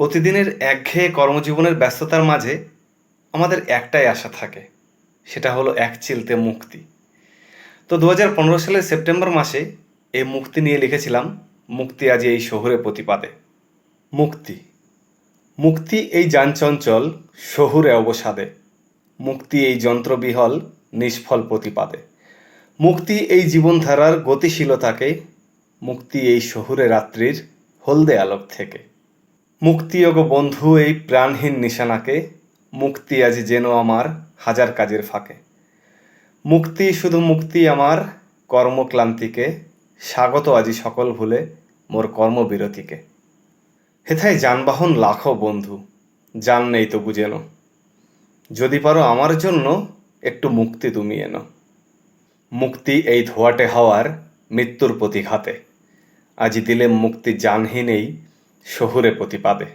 প্রতিদিনের একঘেয়ে কর্মজীবনের ব্যস্ততার মাঝে আমাদের একটাই আশা থাকে, সেটা হলো এক চিলতে মুক্তি। তো দু হাজার পনেরো সালের সেপ্টেম্বর মাসে এই মুক্তি নিয়ে লিখেছিলাম, মুক্তি আজ এই শহুরে প্রতিপাদে। মুক্তি। মুক্তি এই যানচঞ্চল শহুরে অবসাদে। মুক্তি এই যন্ত্রবিহল নিষ্ফল প্রতিপাদে। মুক্তি এই জীবনধারার গতিশীলতাকে, মুক্তি এই শহুরে রাত্রির হলদে আলোক থেকে। মুক্তি ওগ বন্ধু এই প্রাণহীন নিশানাকে, মুক্তি আজ যেন আমার হাজার কাজের ফাঁকে। মুক্তি শুধু মুক্তি আমার কর্মক্লান্তিকে, স্বাগত আজি সকল ভুলে মোর কর্মবিরতিকে। হেথায় যানবাহন লাখো বন্ধু জান নেই তো বুঝেন যদি পারো আমার জন্য একটু মুক্তি তুমি এনো। মুক্তি এই ধোয়াটে হওয়ার মৃত্যুর প্রতিঘাতে। আজি দিলে মুক্তি জানহীন এই শহুরে প্রতিপাদে।